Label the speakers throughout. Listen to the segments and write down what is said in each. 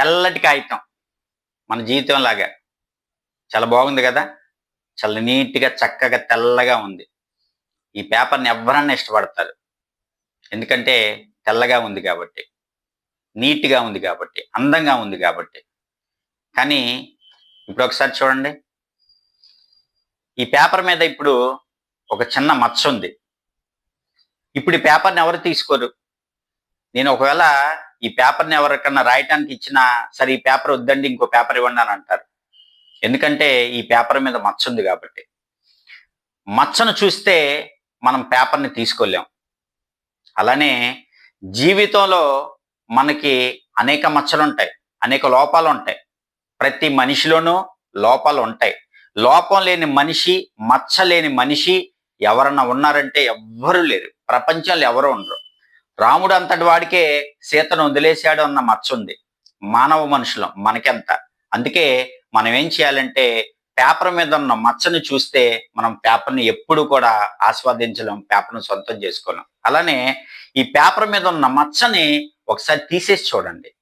Speaker 1: తెల్లటి కాగితం మన జీవితం లాగా. చాలా బాగుంది కదా? చాలా నీట్గా చక్కగా తెల్లగా ఉంది. ఈ పేపర్ని ఎవరన్నా ఇష్టపడతారు. ఎందుకంటే తెల్లగా ఉంది కాబట్టి నీట్గా ఉంది కాబట్టి అందంగా ఉంది కాబట్టి. కానీ ఇప్పుడు ఒకసారి చూడండి. ఈ పేపర్ మీద ఇప్పుడు ఒక చిన్న మచ్చ ఉంది. ఇప్పుడు ఈ పేపర్ని ఎవరు తీసుకోరు? నేను ఒకవేళ ఈ పేపర్ని ఎవరికన్నా రాయటానికి ఇచ్చినా సరే ఈ పేపర్ వద్దండి ఇంకో పేపర్ ఇవ్వండి అని అంటారు. ఎందుకంటే ఈ పేపర్ మీద మచ్చ ఉంది కాబట్టి. మచ్చను చూస్తే మనం పేపర్ని తీసుకోలేం. అలానే జీవితంలో మనకి అనేక మచ్చలు ఉంటాయి అనేక లోపాలు ఉంటాయి ప్రతి మనిషిలోనూ లోపాలు ఉంటాయి లోపం లేని మనిషి మచ్చ లేని మనిషి ఎవరన్నా ఉన్నారంటే ఎవ్వరూ లేరు. ప్రపంచంలో ఎవరు ఉండరు. రాముడు అంతటి వాడికే సీతను వదిలేశాడు అన్న మచ్చ ఉంది మానవ మనుషులం మనకెంత? అందుకే మనం ఏం చేయాలంటే పేపర్ మీద ఉన్న మచ్చని చూస్తే మనం పేపర్ని ఎప్పుడు కూడా ఆస్వాదించలేం పేపర్ను సొంతం చేసుకోలేం. అలానే ఈ పేపర్ మీద ఉన్న మచ్చని ఒకసారి తీసేసి చూడండి.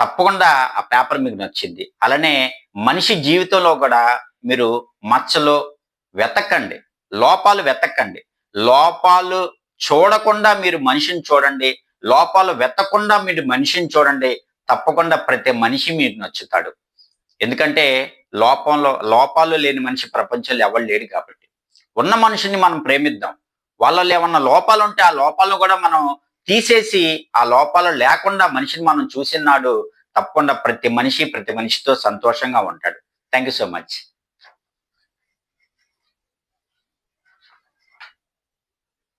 Speaker 1: తప్పకుండా ఆ పేపర్ మీకు నచ్చింది. అలానే మనిషి జీవితంలో కూడా మీరు మచ్చలు వెతకండి. లోపాలు వెతకండి. లోపాలు చూడకుండా మీరు మనిషిని చూడండి లోపాలు వెతకుండా మీరు మనిషిని చూడండి తప్పకుండా ప్రతి మనిషి మీకు నచ్చుతాడు. ఎందుకంటే లోపంలో లోపాలు లేని మనిషి ప్రపంచంలో ఎవరు లేడు కాబట్టి. ఉన్న మనిషిని మనం ప్రేమిద్దాం. వాళ్ళలో ఏమన్నా లోపాలు ఉంటే ఆ లోపాలను కూడా మనం తీసేసి ఆ లోపాలు లేకుండా మనిషిని మనం చూసినాడు తప్పకుండా ప్రతి మనిషి ప్రతి మనిషితో సంతోషంగా ఉంటాడు. Thank you so much